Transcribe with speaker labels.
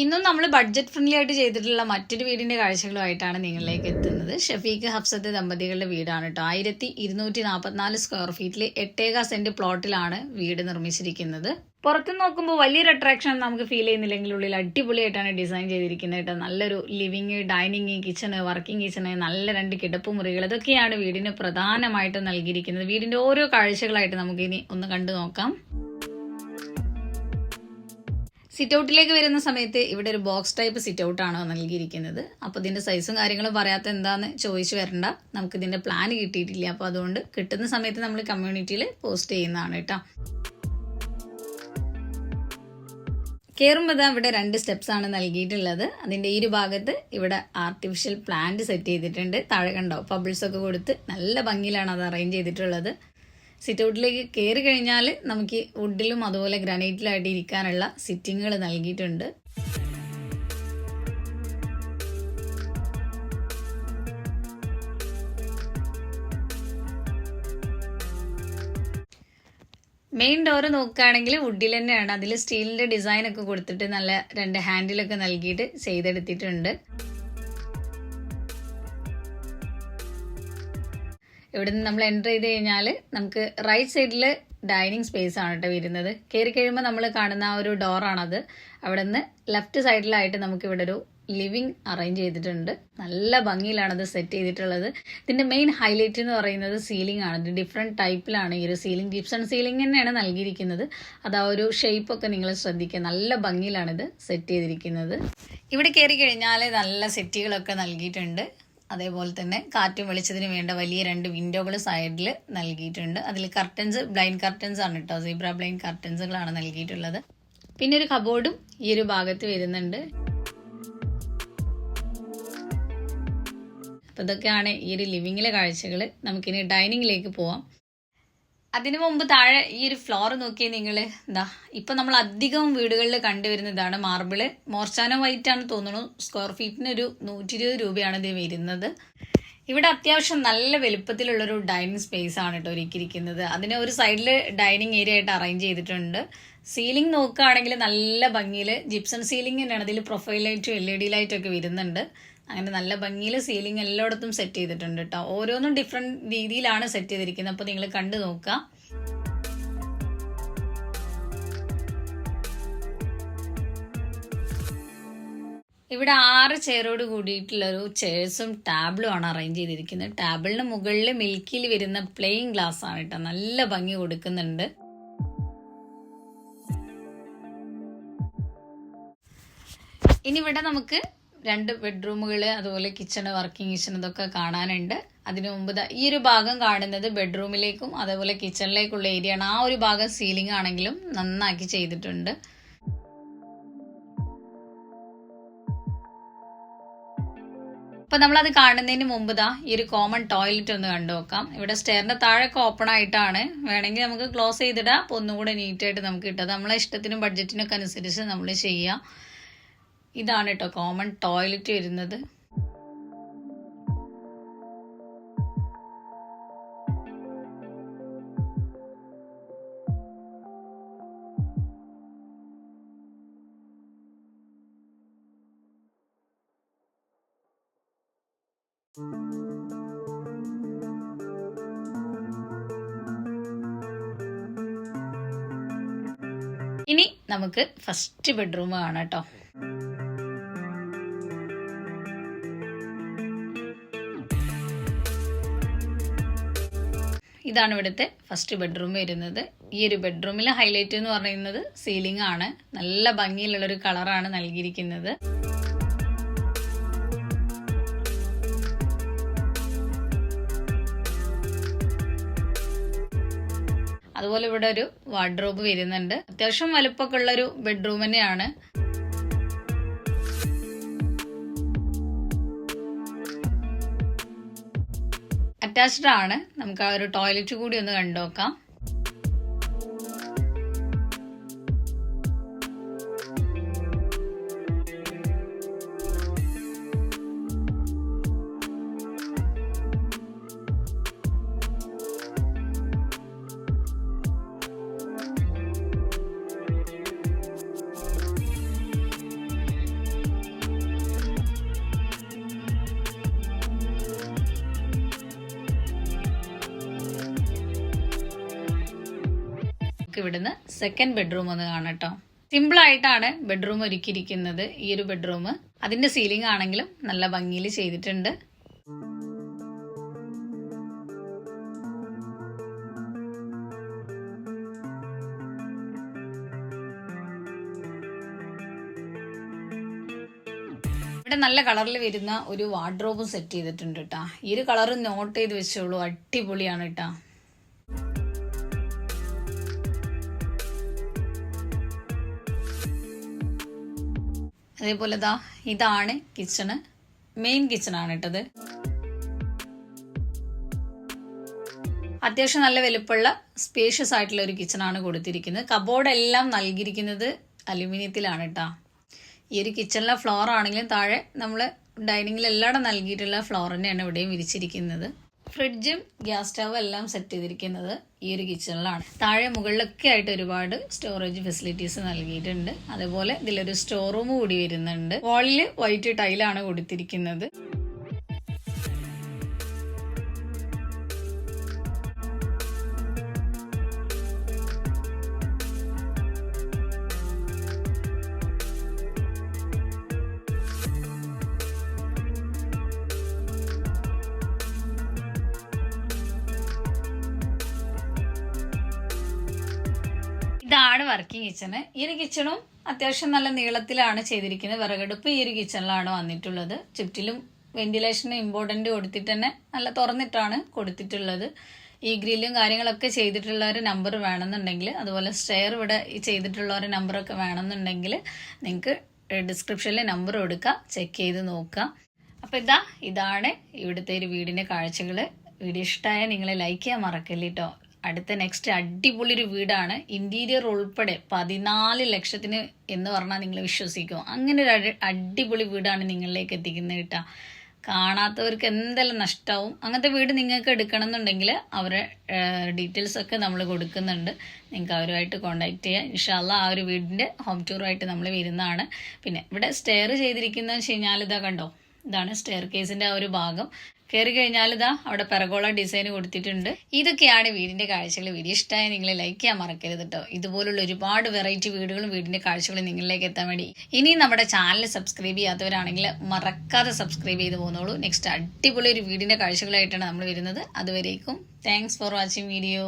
Speaker 1: ഇന്നും നമ്മൾ budget friendly ആയിട്ട് ചെയ്തിട്ടുള്ള മറ്റൊരു വീടിന്റെ കാഴ്ചകളുമായിട്ടാണ് നിങ്ങളിലേക്ക് എത്തുന്നത്. ഷഫീഖ് ഹഫ്സത്ത് ദമ്പതികളുടെ വീടാണ് കേട്ടോ. ആയിരത്തി ഇരുന്നൂറ്റി നാൽപ്പത്തിനാല് സ്ക്വയർ ഫീറ്റിൽ എട്ടേകാ സെന്റ് പ്ലോട്ടിലാണ് വീട് നിർമ്മിച്ചിരിക്കുന്നത്. പുറത്തു നോക്കുമ്പോൾ വലിയൊരു അട്രാക്ഷൻ നമുക്ക് ഫീൽ ചെയ്യുന്നില്ലെങ്കിൽ ഉള്ളിൽ അടിപൊളിയായിട്ടാണ് ഡിസൈൻ ചെയ്തിരിക്കുന്നത് കേട്ടോ. നല്ലൊരു living dining kitchen working kitchen നല്ല രണ്ട് കിടപ്പ് മുറികൾ ഇതൊക്കെയാണ് വീടിന് പ്രധാനമായിട്ടും നൽകിയിരിക്കുന്നത്. വീടിന്റെ ഓരോ കാഴ്ചകളായിട്ട് നമുക്ക് ഇനി ഒന്ന് കണ്ടു നോക്കാം. സിറ്റ് ഔട്ടിലേക്ക് വരുന്ന സമയത്ത് ഇവിടെ ഒരു ബോക്സ് ടൈപ്പ് സിറ്റ് ഔട്ടാണ് നൽകിയിരിക്കുന്നത്. അപ്പോൾ ഇതിന്റെ സൈസും കാര്യങ്ങളും പറയാത്ത എന്താന്ന് ചോദിച്ചു വരണ്ട. നമുക്ക് ഇതിന്റെ പ്ലാൻ കിട്ടിയിട്ടില്ല. അപ്പോൾ അതുകൊണ്ട് കിട്ടുന്ന സമയത്ത് നമ്മൾ കമ്മ്യൂണിറ്റിയിൽ പോസ്റ്റ് ചെയ്യുന്നതാണ് കേട്ടോ. കയറുമ്പോൾ ഇവിടെ രണ്ട് സ്റ്റെപ്സ് ആണ് നൽകിയിട്ടുള്ളത്. അതിന്റെ ഈ ഒരു ഭാഗത്ത് ഇവിടെ ആർട്ടിഫിഷ്യൽ പ്ലാന്റ് സെറ്റ് ചെയ്തിട്ടുണ്ട്. താഴെ കണ്ടോ പബിൾസ് ഒക്കെ കൊടുത്ത് നല്ല ഭംഗിയിലാണ് അത് അറേഞ്ച് ചെയ്തിട്ടുള്ളത്. സിറ്റ് ഔട്ടിലേക്ക് കയറി കഴിഞ്ഞാൽ നമുക്ക് വുഡിലും അതുപോലെ ഗ്രാനൈറ്റിലായിട്ട് ഇരിക്കാനുള്ള സിറ്റിങ്ങുകൾ നൽകിയിട്ടുണ്ട്. മെയിൻ ഡോറ് നോക്കുകയാണെങ്കിൽ വുഡിൽ തന്നെയാണ്. അതിൽ സ്റ്റീലിന്റെ ഡിസൈനൊക്കെ കൊടുത്തിട്ട് നല്ല രണ്ട് ഹാൻഡിലൊക്കെ നൽകിയിട്ട് ചെയ്തെടുത്തിട്ടുണ്ട്. ഇവിടെ നിന്ന് നമ്മൾ എന്റർ ചെയ്ത് കഴിഞ്ഞാൽ നമുക്ക് റൈറ്റ് സൈഡിൽ ഡൈനിങ് സ്പേസ് ആണ് കേട്ടോ വരുന്നത്. കയറി കഴിയുമ്പോൾ നമ്മൾ കാണുന്ന ആ ഒരു ഡോറാണത് അവിടെ നിന്ന് ലെഫ്റ്റ് സൈഡിലായിട്ട് നമുക്ക് ഇവിടെ ഒരു ലിവിങ് അറേഞ്ച് ചെയ്തിട്ടുണ്ട്. നല്ല ഭംഗിയിലാണ് അത് സെറ്റ് ചെയ്തിട്ടുള്ളത്. ഇതിന്റെ മെയിൻ ഹൈലൈറ്റ് എന്ന് പറയുന്നത് സീലിംഗ് ആണ്. ഡിഫറെന്റ് ടൈപ്പിലാണ് ഈ ഒരു സീലിംഗ് ജിപ്സൺ സീലിംഗ് തന്നെയാണ് നൽകിയിരിക്കുന്നത്. അത് ആ ഒരു ഷേപ്പ് ഒക്കെ നിങ്ങൾ ശ്രദ്ധിക്കുക. നല്ല ഭംഗിയിലാണ് ഇത് സെറ്റ് ചെയ്തിരിക്കുന്നത്. ഇവിടെ കയറി കഴിഞ്ഞാൽ നല്ല സെറ്റുകളൊക്കെ നൽകിയിട്ടുണ്ട്. അതേപോലെ തന്നെ കാറ്റും വെളിച്ചത്തിന് വേണ്ട വലിയ രണ്ട് വിൻഡോകൾ സൈഡിൽ നൽകിയിട്ടുണ്ട്. അതിൽ കർട്ടൻസ് ബ്ലൈൻഡ് കർട്ടൻസ് ആണ് കേട്ടോ സീബ്ര ബ്ലൈൻഡ് കർട്ടൻസുകളാണ് നൽകിയിട്ടുള്ളത്. പിന്നെ ഒരു കബോർഡും ഈ ഒരു ഭാഗത്ത് വരുന്നുണ്ട്. അപ്പം ഇതൊക്കെയാണ് ഈ ഒരു ലിവിങ്ങിലെ കാഴ്ചകൾ നമുക്കിനി ഡൈനിങ്ങിലേക്ക് പോവാം. അതിനു മുമ്പ് താഴെ ഈ ഒരു ഫ്ലോർ നോക്കിയേ നിങ്ങൾ എന്താ ഇപ്പൊ നമ്മൾ അധികം വീടുകളിൽ കണ്ടുവരുന്നതാണ് മാർബിൾ മോർച്ചാനോ വൈറ്റ് ആണ് തോന്നുന്നു. സ്ക്വയർ ഫീറ്റിന് ഒരു നൂറ്റി ഇരുപത് രൂപയാണ് ഇത് വരുന്നത്. ഇവിടെ അത്യാവശ്യം നല്ല വലുപ്പത്തിലുള്ളൊരു ഡൈനിങ് സ്പേസ് ആണ് കേട്ടോ ഒരുക്കിയിരിക്കുന്നത്. അതിന് ഒരു സൈഡിൽ ഡൈനിങ് ഏരിയ ആയിട്ട് അറേഞ്ച് ചെയ്തിട്ടുണ്ട്. സീലിംഗ് നോക്കുകയാണെങ്കിൽ നല്ല ഭംഗിയിൽ ജിപ്സൺ സീലിംഗ് തന്നെയാണ്. അതിൽ പ്രൊഫൈൽ ലൈറ്റും എൽ ഇ ഡി ലൈറ്റും ഒക്കെ വരുന്നുണ്ട്. അങ്ങനെ നല്ല ഭംഗിയിൽ സീലിംഗ് എല്ലായിടത്തും സെറ്റ് ചെയ്തിട്ടുണ്ട് കേട്ടോ ഓരോന്നും ഡിഫറെന്റ് രീതിയിലാണ് സെറ്റ് ചെയ്തിരിക്കുന്നത്. അപ്പോൾ നിങ്ങൾ കണ്ടു നോക്കുക ഇവിടെ ആറ് ചെയറോട് കൂടിയിട്ടുള്ള ഒരു ചെയർസും ടാബിളും ആണ് അറേഞ്ച് ചെയ്തിരിക്കുന്നത്. ടാബിളിന് മുകളിൽ മിൽക്കിൽ വരുന്ന പ്ലെയിൻ ഗ്ലാസ് ആണ് കേട്ടോ നല്ല ഭംഗി കൊടുക്കുന്നുണ്ട്. ഇനി ഇവിടെ നമുക്ക് രണ്ട് ബെഡ്റൂമുകൾ അതുപോലെ കിച്ചണ് വർക്കിംഗ് കിച്ചൺ ഇതൊക്കെ കാണാനുണ്ട്. അതിനു മുമ്പ് ഈ ഒരു ഭാഗം കാണുന്നത് ബെഡ്റൂമിലേക്കും അതേപോലെ കിച്ചണിലേക്കുള്ള ഏരിയ ആണ്. ആ ഒരു ഭാഗം സീലിംഗ് ആണെങ്കിലും നന്നാക്കി ചെയ്തിട്ടുണ്ട്. അപ്പൊ നമ്മൾ അത് കാണുന്നതിന് മുമ്പ് ദാ ഈ ഒരു കോമൺ ടോയ്ലറ്റ് ഒന്ന് കണ്ടു നോക്കാം. ഇവിടെ സ്റ്റെയറിന്റെ താഴൊക്കെ ഓപ്പൺ ആയിട്ടാണ്. വേണമെങ്കിൽ നമുക്ക് ക്ലോസ് ചെയ്തിടാം. അപ്പോൾ ഒന്നുകൂടെ നീറ്റായിട്ട് നമുക്ക് കിട്ടും. നമ്മളെ ഇഷ്ടത്തിനും ബഡ്ജറ്റിനൊക്കെ അനുസരിച്ച് നമ്മൾ ചെയ്യാം. ഇതാണ് കേട്ടോ കോമൺ ടോയ്ലറ്റ് വരുന്നത്. ഇനി നമുക്ക് ഫസ്റ്റ് ബെഡ്റൂം കാണാം കേട്ടോ ഇതാണ് ഇവിടുത്തെ ഫസ്റ്റ് ബെഡ്റൂം വരുന്നത്. ഈ ഒരു ബെഡ്റൂമിലെ ഹൈലൈറ്റ് എന്ന് പറയുന്നത് സീലിംഗ് ആണ്. നല്ല ഭംഗിയിലുള്ള ഒരു കളറാണ് നൽകിയിരിക്കുന്നത്. അതുപോലെ ഇവിടെ ഒരു വാർഡ്രോബ് വരുന്നുണ്ട്. അത്യാവശ്യം വലുപ്പമൊക്കെ ഉള്ളൊരു ബെഡ്റൂം തന്നെയാണ്. അറ്റാച്ച്ഡ് ആണ്. നമുക്ക് ആ ഒരു ടോയ്ലറ്റ് കൂടി ഒന്ന് കണ്ടു നോക്കാം നമുക്ക് ഇവിടുന്ന് സെക്കൻഡ് ബെഡ്റൂം ഒന്ന് കാണട്ടോ സിമ്പിൾ ആയിട്ടാണ് ബെഡ്റൂം ഒരുക്കിയിരിക്കുന്നത് ഈ ഒരു ബെഡ്റൂം അതിന്റെ സീലിംഗ് ആണെങ്കിലും നല്ല ഭംഗിയിൽ ചെയ്തിട്ടുണ്ട്. ഇവിടെ നല്ല കളറിൽ വരുന്ന ഒരു വാർഡ്രോബും സെറ്റ് ചെയ്തിട്ടുണ്ട് കേട്ടോ ഈ ഒരു കളർ നോട്ട് ചെയ്ത് വെച്ചോളൂ. അടിപൊളിയാണ് കേട്ടാ അതേപോലെ ദാ ഇതാണ് കിച്ചണ് മെയിൻ കിച്ചണാണ് കേട്ടത് അത്യാവശ്യം നല്ല വലുപ്പമുള്ള സ്പേഷ്യസ് ആയിട്ടുള്ള ഒരു കിച്ചണാണ് കൊടുത്തിരിക്കുന്നത്. കബോർഡ് എല്ലാം നൽകിയിരിക്കുന്നത് അലുമിനിയത്തിലാണ് കേട്ടോ ഈ ഒരു കിച്ചണിലെ ഫ്ലോർ ആണെങ്കിലും താഴെ നമ്മൾ ഡൈനിങ്ങിൽ എല്ലായിടം നൽകിയിട്ടുള്ള ഫ്ലോർ തന്നെയാണ് ഇവിടെയും വിരിച്ചിരിക്കുന്നത്. ഫ്രിഡ്ജും ഗ്യാസ് സ്റ്റവ് എല്ലാം സെറ്റ് ചെയ്തിരിക്കുന്നത് ഈ ഒരു കിച്ചണിലാണ്. താഴെ മുകളിലൊക്കെ ആയിട്ട് ഒരുപാട് സ്റ്റോറേജ് ഫെസിലിറ്റീസ് നൽകിയിട്ടുണ്ട്. അതേപോലെ ഇതിലൊരു സ്റ്റോർ റൂം കൂടി വരുന്നുണ്ട്. വാളിൽ വൈറ്റ് ടൈലാണ് കൊടുത്തിരിക്കുന്നത്. ഇതാണ് വർക്കിംഗ് കിച്ചണ് ഈ ഒരു കിച്ചണും അത്യാവശ്യം നല്ല നീളത്തിലാണ് ചെയ്തിരിക്കുന്നത്. വിറകടുപ്പ് ഈ ഒരു കിച്ചണിലാണ് വന്നിട്ടുള്ളത്. ചുറ്റിലും വെന്റിലേഷന് ഇമ്പോർട്ടന്റ് കൊടുത്തിട്ട് തന്നെ നല്ല തുറന്നിട്ടാണ് കൊടുത്തിട്ടുള്ളത്. ഈ ഗ്രില്ലും കാര്യങ്ങളൊക്കെ ചെയ്തിട്ടുള്ള ഒരു നമ്പർ വേണമെന്നുണ്ടെങ്കിൽ അതുപോലെ സ്റ്റെയർ ഇവിടെ ചെയ്തിട്ടുള്ള ഒരു നമ്പറൊക്കെ വേണമെന്നുണ്ടെങ്കിൽ നിങ്ങൾക്ക് ഡിസ്ക്രിപ്ഷനിൽ നമ്പർ കൊടുക്കുക ചെക്ക് ചെയ്ത് നോക്കുക അപ്പോൾ ഇതാ ഇതാണ് ഇവിടുത്തെ ഒരു വീടിന്റെ കാഴ്ചകൾ വീഡിയോ ഇഷ്ടമായ നിങ്ങൾ ലൈക്ക് ചെയ്യാൻ മറക്കല്ലേ കേട്ടോ അടുത്ത നെക്സ്റ്റ് അടിപൊളി ഒരു വീടാണ്. ഇന്റീരിയർ ഉൾപ്പെടെ പതിനാല് ലക്ഷത്തിന് എന്ന് പറഞ്ഞാൽ നിങ്ങൾ വിശ്വസിക്കും. അങ്ങനെ ഒരു അടിപൊളി വീടാണ് നിങ്ങളിലേക്ക് എത്തിക്കുന്നത് കേട്ടോ. കാണാത്തവർക്ക് എന്തെല്ലാം നഷ്ടമാവും അങ്ങനത്തെ വീട് നിങ്ങൾക്ക് എടുക്കണം എന്നുണ്ടെങ്കിൽ അവരെ ഡീറ്റെയിൽസ് ഒക്കെ നമ്മൾ കൊടുക്കുന്നുണ്ട്. നിങ്ങൾക്ക് അവരുമായിട്ട് കോൺടാക്ട് ചെയ്യാം. ഇൻഷാല്ല ആ ഒരു വീടിന്റെ ഹോം ടൂറായിട്ട് നമ്മൾ വരുന്നതാണ്. പിന്നെ ഇവിടെ സ്റ്റെയർ ചെയ്തിരിക്കുന്നതെന്ന് വെച്ച് കഴിഞ്ഞാൽ ഇതാ കണ്ടോ? ഇതാണ് സ്റ്റെയർ കേസിന്റെ ആ ഒരു ഭാഗം. കയറി കഴിഞ്ഞാൽ ഇതാ അവിടെ പെറഗോള ഡിസൈൻ കൊടുത്തിട്ടുണ്ട്. ഇതൊക്കെയാണ് വീടിന്റെ കാഴ്ചകൾ വീഡിയോ ഇഷ്ടമായ നിങ്ങൾ ലൈക്ക് ചെയ്യാൻ മറക്കരുത് കേട്ടോ ഇതുപോലുള്ള ഒരുപാട് വെറൈറ്റി വീടുകളും വീടിന്റെ കാഴ്ചകളും നിങ്ങളിലേക്ക് എത്താൻ വേണ്ടി. ഇനി നമ്മുടെ ചാനൽ സബ്സ്ക്രൈബ് ചെയ്യാത്തവരാണെങ്കിൽ മറക്കാതെ സബ്സ്ക്രൈബ് ചെയ്ത് പോന്നോളൂ. നെക്സ്റ്റ് അടിപൊളി ഒരു വീടിന്റെ കാഴ്ചകളായിട്ടാണ് നമ്മൾ വരുന്നത്. അതുവരേക്കും താങ്ക്സ് ഫോർ വാച്ചിങ് വീഡിയോ